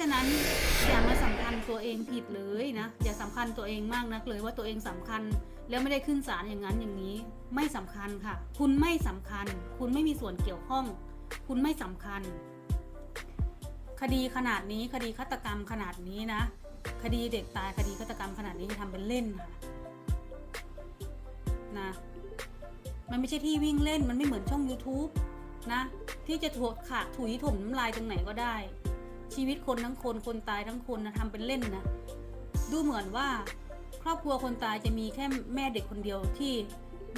ฉะนั้นอย่ามาสำคัญตัวเองผิดเลยนะ อย่าสำคัญตัวเองมากนักเลยว่าตัวเองสำคัญ แล้วไม่ได้ขึ้นศาลอย่างนั้นอย่างนี้ ไม่สำคัญค่ะ คุณไม่สำคัญ คุณไม่มีส่วนเกี่ยวข้อง คุณไม่สำคัญ คดีขนาดนี้คดีฆาตกรรมขนาดนี้นะ คดีเด็กตายคดีฆาตกรรมขนาดนี้จะทำเป็นเล่นค่ะนะมันไม่ใช่ที่วิ่งเล่นมันไม่เหมือนช่อง YouTube นะ ที่จะถดขาถุยถมน้ำลายตรงไหนก็ได้ ชีวิตคนทั้งคนคนตายทั้งคนนะทำเป็นเล่นนะดูเหมือนว่าครอบครัวคนตายจะมีแค่แม่เด็กคนเดียวที่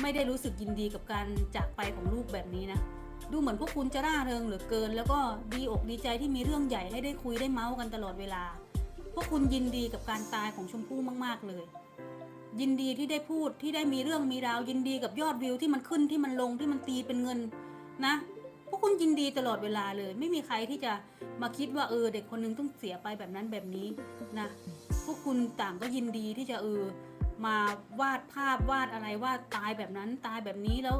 ไม่ได้รู้สึกยินดีกับการจากไปของลูกแบบนี้นะ ดูเหมือนพวกคุณจะร่าเริงเหลือเกิน แล้วก็ดีอกดีใจที่มีเรื่องใหญ่ให้ได้คุยได้เมาส์กันตลอดเวลา พวกคุณยินดีกับการตายของชมพู่มาก ๆ เลย ยินดีที่ได้พูดที่ได้มีเรื่องมีราวยินดีกับยอดวิวที่มันขึ้นที่มันลงที่มันตีเป็นเงินนะ พวกคุณยินดีตลอดเวลาเลย ไม่มีใครที่จะมาคิดว่าเออ เด็กคนนึงต้องเสียไปแบบนั้นแบบนี้นะพวกคุณต่างก็ยินดีที่จะเออมาวาดภาพวาดอะไรว่าตายแบบนั้นตายแบบนี้แล้ว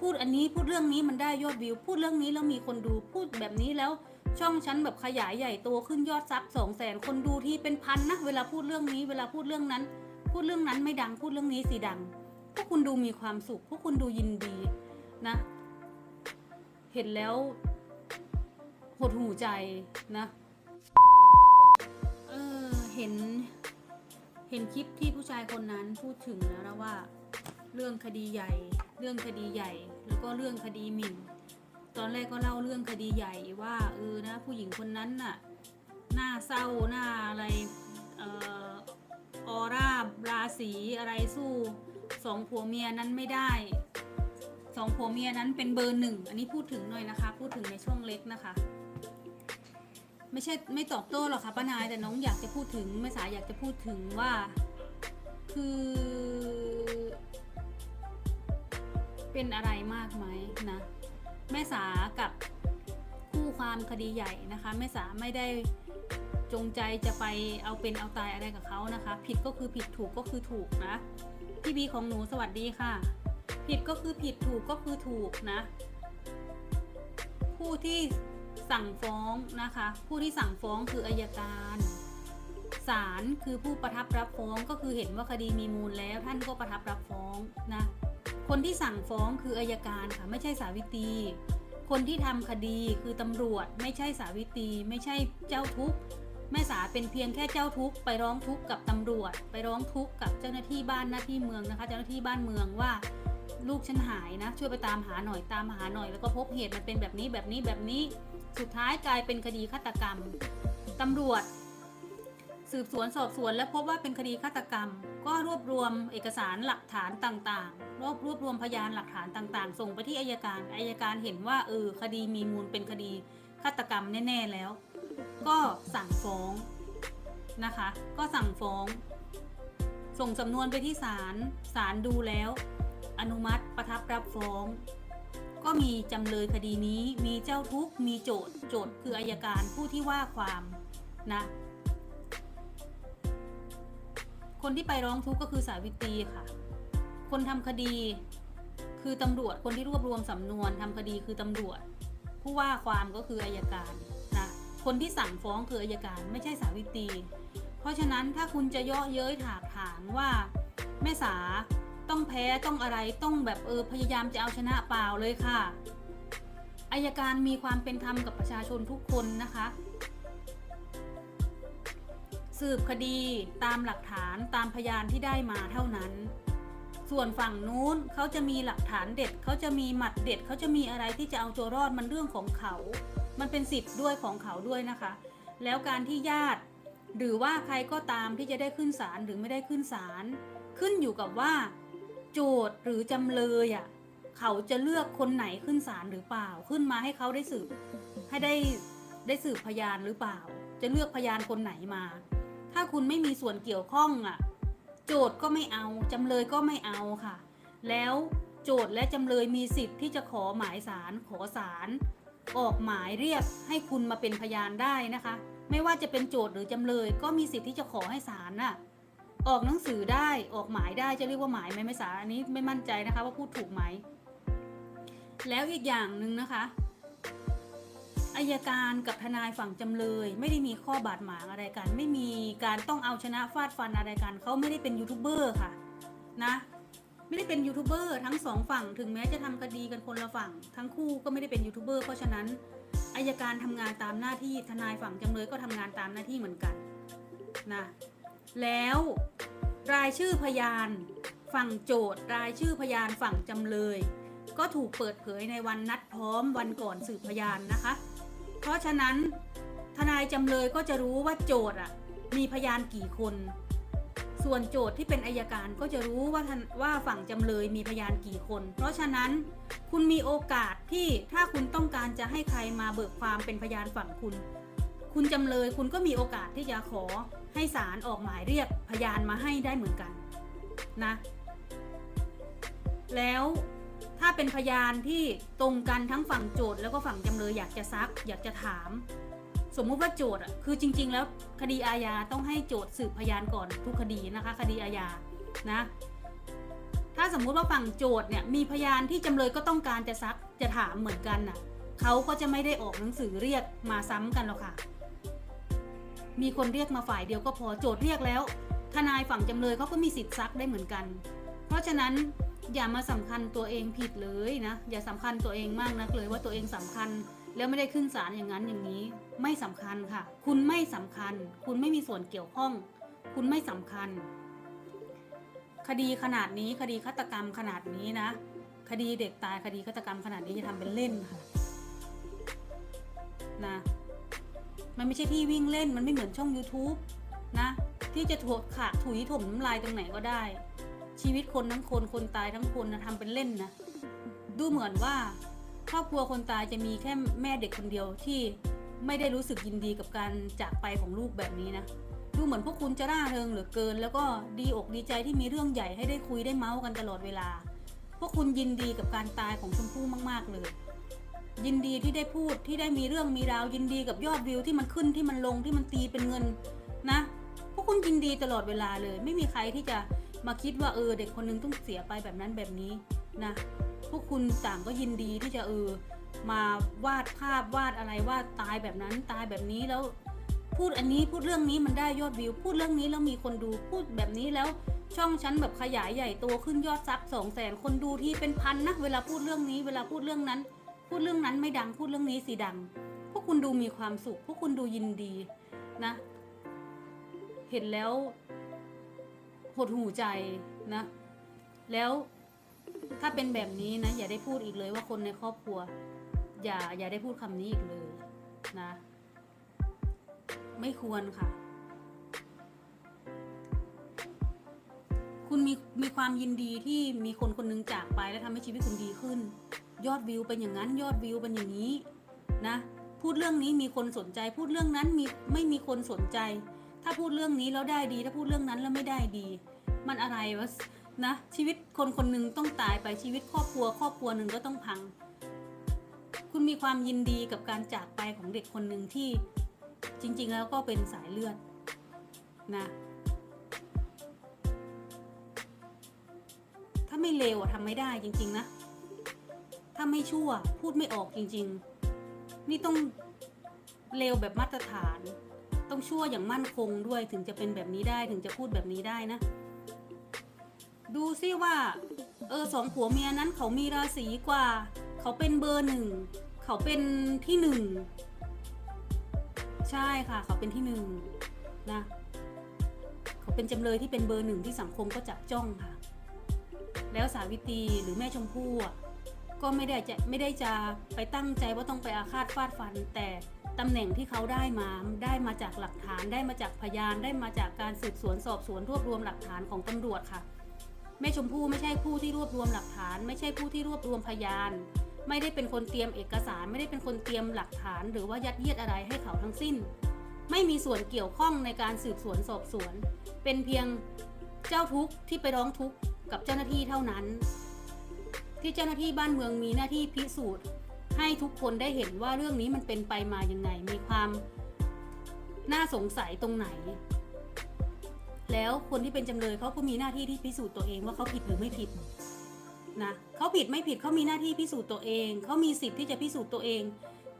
พูดอันนี้พูดเรื่องนี้มันได้ยอดวิว พูดเรื่องนี้แล้วมีคนดูพูดแบบนี้แล้วช่องฉันแบบขยายใหญ่โตขึ้นยอดซับสองแสนคนดูที่เป็นพันนะเวลาพูดเรื่องนี้ เวลาพูดเรื่องนั้น พูดเรื่องนั้นไม่ดังพูดเรื่องนี้สิดัง พวกคุณดูมีความสุข พวกคุณดูยินดีนะ เห็นแล้วหดหูใจนะ เออเห็น เห็นคลิปที่ผู้ชายคนนั้นพูดถึงแล้วนะว่า เรื่องคดีใหญ่ เรื่องคดีใหญ่ แล้วก็เรื่องคดีหมิ่น ตอนแรกก็เล่าเรื่องคดีใหญ่ว่าเออนะ ผู้หญิงคนนั้นน่ะหน้าเศร้าหน้าอะไรเอ่อออร่าราศีอะไรสู้สองผัวเมียนั้นไม่ได้ สองผัวเมียนั้นเป็นเบอร์หนึ่ง อันนี้พูดถึงหน่อยนะคะ พูดถึงในช่วงเล็กนะคะ ไม่ใช่ไม่ตอบโต้หรอกค่ะป้านายแต่น้องอยากจะพูดถึงแม่สายอยากจะพูดถึงว่า คือ เป็นอะไรมากไหมนะแม่สากับคู่ความคดีใหญ่นะคะแม่สาไม่ได้จงใจจะไปเอาเป็นเอาตายอะไรกับเขานะคะ ผิดก็คือผิดถูกก็คือถูกนะพี่บีของหนูสวัสดีค่ะ ผิดก็คือผิดถูกก็คือถูกนะ ผู้ที่สั่งฟ้องนะคะ ผู้ที่สั่งฟ้องคืออายการศาลคือผู้ประทับรับฟ้องก็คือเห็นว่าคดีมีมูลแล้ว ท่านก็ประทับรับฟ้องนะคนที่สั่งฟ้องคืออายการค่ะไม่ใช่สาวิตรีคนที่ทำคดีคือตำรวจไม่ใช่สาวิตรีไม่ใช่เจ้าทุกข์แม่สาเป็นเพียงแค่เจ้าทุกข์ไปร้องทุกข์กับตำรวจ ไปร้องทุกข์กับเจ้าหน้าที่บ้านหน้าที่เมืองนะคะ เจ้าหน้าที่บ้านเมืองว่า ลูกฉันหายนะ ช่วยไปตามหาหน่อยตามหาหน่อย แล้วก็พบเหตุมันเป็นแบบนี้แบบนี้แบบนี้ สุดท้ายกลายเป็นคดีฆาตกรรมตำรวจ สืบสวนสอบสวนและพบว่าเป็นคดีฆาตกรรม ก็รวบรวมเอกสารหลักฐานต่างๆ รวบรวบรวมพยานหลักฐานต่างๆ ส่งไปที่อายการอายการเห็นว่าเออคดีมีมูลเป็นคดีฆาตกรรมแน่ ๆแล้ว ก็สั่งฟ้องนะคะ ก็สั่งฟ้อง ส่งสำนวนไปที่ศาลศาลดูแล้ว อนุมัติประทับรับฟ้อง ก็มีจำเลยคดีนี้มีเจ้าทุกข์มีโจทย์โจทย์คืออายการผู้ที่ว่าความนะคนที่ไปร้องทุกข์ก็คือสาวิตรีค่ะ คนทำคดีคือตำรวจ คนที่รวบรวมสำนวนทำคดีคือตำรวจ ผู้ว่าความก็คืออายการนะ คนที่สั่งฟ้องคืออายการไม่ใช่สาวิตรี เพราะฉะนั้นถ้าคุณจะเยาะเย้ยถากถางว่าแม่สา ต้องแพ้ต้องอะไรต้องแบบเออพยายามจะเอาชนะเปล่าเลยค่ะอายการมีความเป็นธรรมกับประชาชนทุกคนนะคะ สืบคดีตามหลักฐานตามพยานที่ได้มาเท่านั้น ส่วนฝั่งนู้นเขาจะมีหลักฐานเด็ดเขาจะมีหมัดเด็ดเขาจะมีอะไรที่จะเอาตัวรอดมันเรื่องของเขา มันเป็นสิทธิ์ด้วยของเขาด้วยนะคะ แล้วการที่ญาติ หรือว่าใครก็ตามที่จะได้ขึ้นศาลหรือไม่ได้ขึ้นศาลขึ้นอยู่กับว่า โจทย์หรือจำเลยอะเขาจะเลือกคนไหนขึ้นศาลหรือเปล่า ขึ้นมาให้เขาได้สืบให้ได้ได้สืบพยานหรือเปล่า จะเลือกพยานคนไหนมา ถ้าคุณไม่มีส่วนเกี่ยวข้องอะ โจทย์ก็ไม่เอา จำเลยก็ไม่เอาค่ะ แล้วโจทย์และจำเลยมีสิทธิ์ที่จะขอหมายสารขอสารออกหมายเรียกให้คุณมาเป็นพยานได้นะคะ ไม่ว่าจะเป็นโจทย์หรือจำเลยก็มีสิทธิ์ที่จะขอให้ศาลน่ะ ออกหนังสือได้ออกหมายได้จะเรียกว่าหมายไหมไม่สาอันนี้ไม่มั่นใจนะคะว่าพูดถูกไหม แล้วอีกอย่างหนึ่งนะคะอายการกับทนายฝั่งจำเลย ไม่ได้มีข้อบาดหมางอะไรกัน ไม่มีการต้องเอาชนะฟาดฟันอะไรกันเขาไม่ได้เป็นยูทูบเบอร์ค่ะนะไม่ได้เป็นยูทูบเบอร์ทั้งสองฝั่งถึงแม้จะทำคดีกันคนละฝั่ง ทั้งคู่ก็ไม่ได้เป็นยูทูบเบอร์เพราะฉะนั้นอายการทำงานตามหน้าที่ทนายฝั่งจำเลยก็ทำงานตามหน้าที่เหมือนกันนะ แล้วรายชื่อพยานฝั่งโจทย์ รายชื่อพยานฝั่งจำเลย ก็ถูกเปิดเผยในวันนัดพร้อมวันก่อนสืบพยานนะคะ เพราะฉะนั้นทนายจำเลยก็จะรู้ว่าโจทย์อะมีพยานกี่คน ส่วนโจทย์ที่เป็นอายการก็จะรู้ว่าทว่าฝั่งจำเลยมีพยานกี่คน เพราะฉะนั้นคุณมีโอกาสที่ถ้าคุณต้องการจะให้ใครมาเบิกความเป็นพยานฝั่งคุณ คุณจำเลยคุณก็มีโอกาสที่จะขอให้ศาลออกหมายเรียกพยานมาให้ได้เหมือนกันนะ แล้วถ้าเป็นพยานที่ตรงกันทั้งฝั่งโจทย์แล้วก็ฝั่งจำเลยอยากจะซัก อยากจะถาม สมมุติว่าโจทย์อะคือจริง ๆ แล้วคดีอาญาต้องให้โจทย์สืบพยานก่อนทุกคดีนะคะ คดีอาญานะ ถ้าสมมุติว่าฝั่งโจทย์เนี่ยมีพยานที่จำเลยก็ต้องการจะซักจะถามเหมือนกันน่ะเขาก็จะไม่ได้ออกหนังสือเรียกมาซ้ำกันหรอกค่ะ มีคนเรียกมาฝ่ายเดียวก็พอโจทย์เรียกแล้ว ทนายฝั่งจำเลยเขาก็มีสิทธิ์ซักได้เหมือนกัน เพราะฉะนั้นอย่ามาสำคัญตัวเองผิดเลยนะ อย่าสำคัญตัวเองมากนักเลยว่าตัวเองสำคัญ แล้วไม่ได้ขึ้นศาลอย่างนั้นอย่างนี้ ไม่สำคัญค่ะ คุณไม่สำคัญ คุณไม่มีส่วนเกี่ยวข้อง คุณไม่สำคัญ คดีขนาดนี้คดีฆาตกรรมขนาดนี้นะ คดีเด็กตายคดีฆาตกรรมขนาดนี้จะทำเป็นเล่นค่ะ นะ มันไม่ใช่ที่วิ่งเล่นมันไม่เหมือนช่อง YouTube นะ ที่จะถวขาถุยถมน้ำลายตรงไหนก็ได้ ชีวิตคนทั้งคนคนตายทั้งคนนะทำเป็นเล่นนะ ดูเหมือนว่า ครอบครัวคนตายจะมีแค่แม่เด็กคนเดียวที่ไม่ได้รู้สึกยินดีกับการจากไปของลูกแบบนี้นะ ดูเหมือนพวกคุณจะร่าเริงเหลือเกิน แล้วก็ดีอกดีใจที่มีเรื่องใหญ่ให้ได้คุยได้เมาส์กันตลอดเวลา พวกคุณยินดีกับการตายของชมพู่มาก ๆเลย ยินดีที่ได้พูดที่ได้มีเรื่องมีราวยินดีกับยอดวิวที่มันขึ้นที่มันลงที่มันตีเป็นเงินนะ พวกคุณยินดีตลอดเวลาเลย ไม่มีใครที่จะมาคิดว่าเออเด็กคนนึงต้องเสียไปแบบนั้นแบบนี้นะพวกคุณต่างก็ยินดีที่จะเออมาวาดภาพวาดอะไรวาดตายแบบนั้นตายแบบนี้แล้ว พูดอันนี้พูดเรื่องนี้มันได้ยอดวิว พูดเรื่องนี้แล้วมีคนดูพูดแบบนี้แล้วช่องฉันแบบขยายใหญ่โตขึ้นยอดซับสองแสนคนดูที่เป็นพันนะเวลาพูดเรื่องนี้เวลาพูดเรื่องนั้น พูดเรื่องนั้นไม่ดังพูดเรื่องนี้สิดัง พวกคุณดูมีความสุข พวกคุณดูยินดีนะ เห็นแล้วหดหูใจนะ แล้วถ้าเป็นแบบนี้นะ อย่าได้พูดอีกเลยว่าคนในครอบครัว อย่าอย่าได้พูดคำนี้อีกเลยนะ ไม่ควรค่ะ คุณมีมีความยินดีที่มีคนคนหนึงจากไปแล้วทำให้ชีวิตคุณดีขึ้น ยอดวิวเป็นอย่างนั้นยอดวิวเป็นอย่างนี้นะพูดเรื่องนี้มีคนสนใจ พูดเรื่องนั้นมีไม่มีคนสนใจ ถ้าพูดเรื่องนี้แล้วได้ดี ถ้าพูดเรื่องนั้นแล้วไม่ได้ดี มันอะไรวะนะชีวิตคนคนหนึ่งต้องตายไปชีวิตครอบครัว ครอบครัวหนึ่งก็ต้องพัง คุณมีความยินดีกับการจากไปของเด็กคนหนึ่งที่จริง ๆ แล้วก็เป็นสายเลือดนะถ้าไม่เลวอะทำไม่ได้จริง ๆ นะ ถ้าไม่ชั่วพูดไม่ออกจริง ๆ นี่ต้องเลวแบบมาตรฐาน ต้องชั่วอย่างมั่นคงด้วยถึงจะเป็นแบบนี้ได้ถึงจะพูดแบบนี้ได้นะ ดูซิว่า เออสองผัวเมียนั้นเขามีราศีกว่า เขาเป็นเบอร์หนึ่งเขาเป็นที่หนึ่งใช่ค่ะ เขาเป็นที่หนึ่งนะเขาเป็นจำเลยที่เป็นเบอร์หนึ่งที่สังคมก็จับจ้องค่ะ แล้วสาวิตรีหรือแม่ชมพู่ ก็ไม่ได้จะไม่ได้จะไปตั้งใจว่าต้องไปอาฆาตฟาดฟัน แต่ตำแหน่งที่เขาได้มาได้มาจากหลักฐานได้มาจากพยานได้มาจากการสืบสวนสอบสวนรวบรวมหลักฐานของตำรวจค่ะแม่ชมพู่ไม่ใช่ผู้ที่รวบรวมหลักฐาน ไม่ใช่ผู้ที่รวบรวมพยาน ไม่ได้เป็นคนเตรียมเอกสาร ไม่ได้เป็นคนเตรียมหลักฐาน หรือว่ายัดเยียดอะไรให้เขาทั้งสิ้น ไม่มีส่วนเกี่ยวข้องในการสืบสวนสอบสวน เป็นเพียงเจ้าทุกข์ที่ไปร้องทุกข์กับเจ้าหน้าที่เท่านั้น ที่เจ้าหน้าที่บ้านเมืองมีหน้าที่พิสูจน์ ให้ทุกคนได้เห็นว่าเรื่องนี้มันเป็นไปมายังไงมีความน่าสงสัยตรงไหน แล้วคนที่เป็นจำเลยเขาก็มีหน้าที่ที่พิสูจน์ตัวเองว่าเขาผิดหรือไม่ผิดนะเขาผิดไม่ผิดเขามีหน้าที่พิสูจน์ตัวเองเขามีสิทธิ์ที่จะพิสูจน์ตัวเอง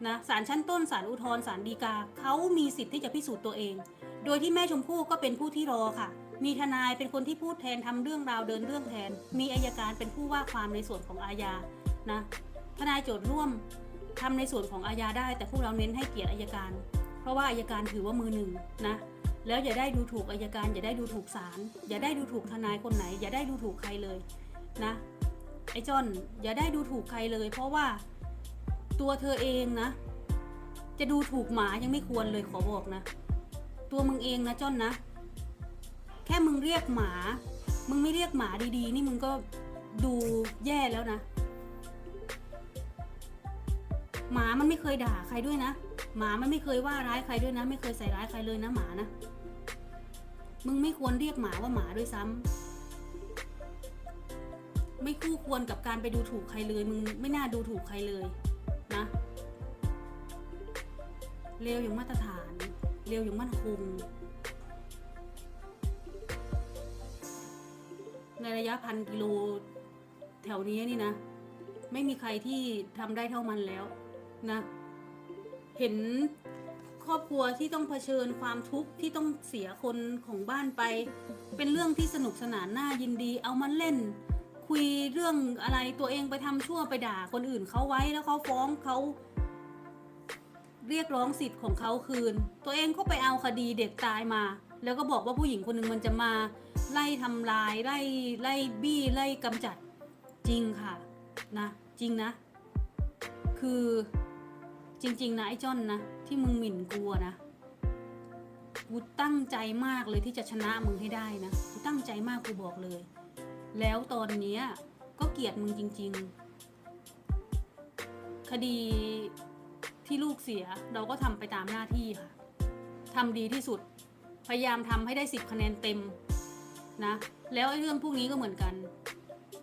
นะศาลชั้นต้นศาลอุทธรณ์ศาลฎีกาเขามีสิทธิ์ที่จะพิสูจน์ตัวเอง โดยที่แม่ชมพู่ก็เป็นผู้ที่รอค่ะ มีทนายเป็นคนที่พูดแทนทำเรื่องราวเดินเรื่องแทน มีอายการเป็นผู้ว่าความในส่วนของอาญานะทนายโจทย์ร่วมทำในส่วนของอาญาได้ แต่พวกเราเน้นให้เกียรติอายการ เพราะว่าอายการถือว่ามือหนึ่งนะแล้วอย่าได้ดูถูกอายการ อย่าได้ดูถูกศาลอย่าได้ดูถูกทนายคนไหน อย่าได้ดูถูกใครเลยนะไอ้จอนอย่าได้ดูถูกใครเลย เพราะว่าตัวเธอเองนะ จะดูถูกหมายังไม่ควรเลยขอบอกนะ ตัวมึงเองนะจ้อนนะ แค่มึงเรียกหมา มึงไม่เรียกหมาดีๆ นี่มึงก็ดูแย่แล้วนะ หมามันไม่เคยด่าใครด้วยนะ หมามันไม่เคยว่าร้ายใครด้วยนะ ไม่เคยใส่ร้ายใครเลยนะหมานะ มึงไม่ควรเรียกหมาว่าหมาด้วยซ้ำไม่คู่ควรกับการไปดูถูกใครเลย มึงไม่น่าดูถูกใครเลยนะเลวอย่างมาตรฐานเลวอย่างมั่นคง ระยะพันกิโลแถวนี้นี่นะ ไม่มีใครที่ทำได้เท่ามันแล้วนะ เห็นครอบครัวที่ต้องเผชิญความทุกข์ที่ต้องเสียคนของบ้านไป เป็นเรื่องที่สนุกสนานน่ายินดี เอามาเล่น คุยเรื่องอะไรตัวเองไปทำชั่วไปด่าคนอื่นเขาไว้แล้วเขาฟ้องเขาเรียกร้องสิทธิ์ของเขาคืน ตัวเองก็ไปเอาคดีเด็กตายมา แล้วก็บอกว่าผู้หญิงคนหนึ่งมันจะมาไล่ทำลายไล่ไล่บี้ไล่กำจัดจริงค่ะนะจริงนะ คือจริง ๆ นะไอ้จ้อนนะที่มึงหมิ่นกูอะนะกูตั้งใจมากเลยที่จะชนะมึงให้ได้นะกูตั้งใจมากกูบอกเลย แล้วตอนเนี้ยก็เกลียดมึงจริง ๆ คดีที่ลูกเสียเราก็ทำไปตามหน้าที่ค่ะทำดีที่สุด พยายามทำให้ได้สิบคะแนนเต็มนะแล้วไอ้เรื่องพวกนี้ก็เหมือนกัน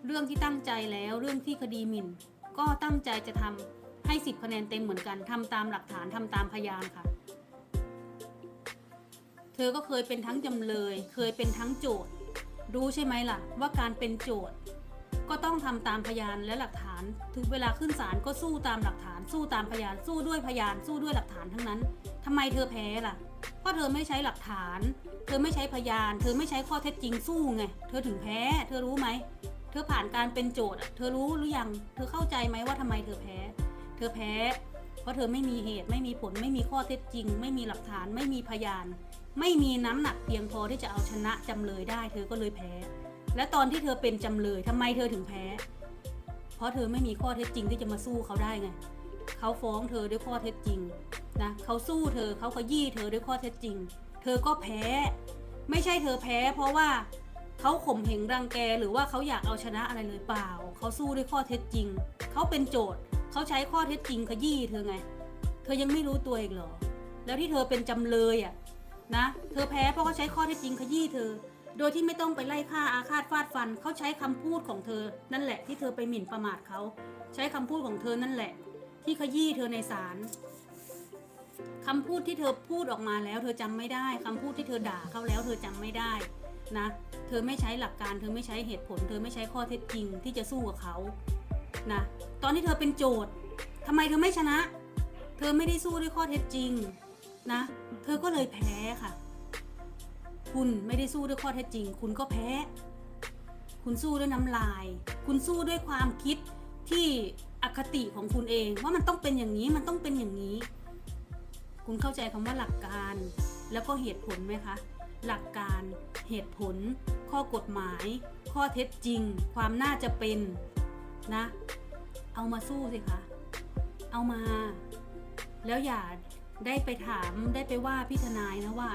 เรื่องที่ตั้งใจแล้วเรื่องที่คดีหมิ่น ก็ตั้งใจจะทำให้สิบคะแนนเต็มเหมือนกันทำตามหลักฐานทำตามพยานค่ะ เธอก็เคยเป็นทั้งจำเลย เคยเป็นทั้งโจทย์รู้ใช่ไหมล่ะ ว่าการเป็นโจทย์ก็ต้องทำตามพยานและหลักฐาน ถึงเวลาขึ้นศาลก็สู้ตามหลักฐาน สู้ตามพยาน สู้ด้วยพยาน สู้ด้วยหลักฐานทั้งนั้นทำไมเธอแพ้ล่ะ ราะเธอไม่ใช้หลักฐาน เธอไม่ใช้พยาน เธอไม่ใช้ข้อเท็จจริงสู้ไง เธอถึงแพ้ เธอรู้ไหม เธอผ่านการเป็นโจทย์เธอรู้หรือยัง เธอเข้าใจไหมว่าทำไมเธอแพ้ เธอแพ้ เพราะเธอไม่มีเหตุ ไม่มีผล ไม่มีข้อเท็จจริง ไม่มีหลักฐาน ไม่มีพยาน ไม่มีน้ำหนักเพียงพอที่จะเอาชนะจำเลยได้ เธอก็เลยแพ้ และตอนที่เธอเป็นจำเลยทำไมเธอถึงแพ้ เพราะเธอไม่มีข้อเท็จจริงที่จะมาสู้เขาได้ไง เขาฟ้องเธอด้วยข้อเท็จจริงนะเขาสู้เธอเขาขยี้เธอด้วยข้อเท็จจริง เธอก็แพ้ ไม่ใช่เธอแพ้ เพราะว่าเขาข่มเหงรังแกหรือว่าเขาอยากเอาชนะอะไรเลยเปล่า เขาสู้ด้วยข้อเท็จจริง เขาเป็นโจทย์เขาใช้ข้อเท็จจริงขยี้เธอไง เธอยังไม่รู้ตัวอีกเหรอ แล้วที่เธอเป็นจำเลยอะนะ เธอแพ้เพราะเขาใช้ข้อเท็จจริงขยี้เธอ โดยที่ไม่ต้องไปไล่ฆ่าอาฆาตฟาดฟัน เขาใช้คำพูดของเธอ นั่นแหละที่เธอไปหมิ่นประมาทเขา ใช้คำพูดของเธอนั่นแหละ ที่ขยี้เธอในศาลคำพูดที่เธอพูดออกมาแล้ว เธอจำไม่ได้คำพูดที่เธอด่าเขาแล้ว เธอจำไม่ได้นะ เธอไม่ใช้หลักการ เธอไม่ใช้เหตุผล เธอไม่ใช้ข้อเท็จจริงที่จะสู้กับเขานะตอนที่เธอเป็นโจทย์ทำไมเธอไม่ชนะ เธอไม่ได้สู้ด้วยข้อเท็จจริงนะ เธอก็เลยแพ้ค่ะ คุณไม่ได้สู้ด้วยข้อเท็จจริง คุณก็แพ้ คุณสู้ด้วยน้ำลาย คุณสู้ด้วยความคิดที่ อคติของคุณเอง ว่ามันต้องเป็นอย่างนี้มันต้องเป็นอย่างนี้ คุณเข้าใจคำว่าหลักการ แล้วก็เหตุผลไหมคะ หลักการเหตุผล ข้อกฎหมาย ข้อเท็จจริง ความน่าจะเป็นนะ เอามาสู้สิคะเอามา แล้วอย่าได้ไปถามได้ไปว่าพี่ทนายนะว่า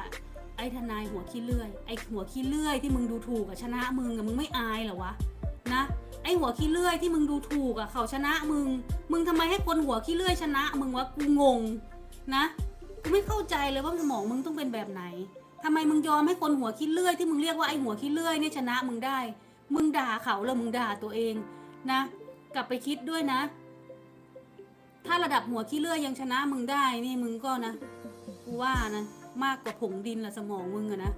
ไอ้ทนายหัวขี้เลื่อยไอ้หัวขี้เลื่อยที่มึงดูถูกอะชนะมึงอะมึงไม่อายเหรอวะนะ ไอหัวขี้เลื่อยที่มึงดูถูกอะเขาชนะมึง มึงทำไมให้คนหัวขี้เลื่อยชนะ มึงวะกูงงนะกูไม่เข้าใจเลยว่าสมองมึงต้องเป็นแบบไหนทำไมมึงยอมให้คนหัวขี้เลื่อยที่มึงเรียกว่าไอหัวขี้เลื่อยเนี่ยชนะมึงได้ มึงด่าเขาแล้วมึงด่าตัวเองนะ กลับไปคิดด้วยนะ ถ้าระดับหัวขี้เลื่อยยังชนะมึงได้นี่มึงก็นะกูว่านะมากกว่าผงดินละสมองมึงอะนะ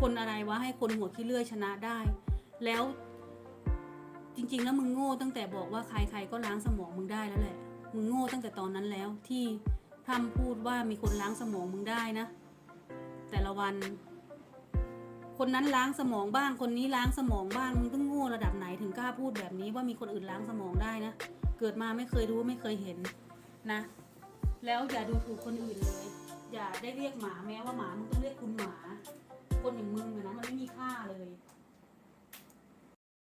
คนอะไรวะให้คนหัวขี้เลื่อยชนะได้ แล้ว จริง ๆ แล้วมึงโง่ตั้งแต่บอกว่าใครๆก็ล้างสมองมึงได้แล้วแหละ มึงโง่ตั้งแต่ตอนนั้นแล้วที่พร่ำพูดว่ามีคนล้างสมองมึงได้นะ แต่ละวัน คนนั้นล้างสมองบ้าง คนนี้ล้างสมองบ้าง มึงต้องโง่ระดับไหนถึงกล้าพูดแบบนี้ว่ามีคนอื่นล้างสมองได้นะ เกิดมาไม่เคยรู้ไม่เคยเห็นนะ แล้วอย่าดูถูกคนอื่นเลย อย่าได้เรียกหมาแม้ว่าหมามึงต้องเรียกคุณหมา คนอย่างมึงเนี่ยนะมันไม่มีค่าเลย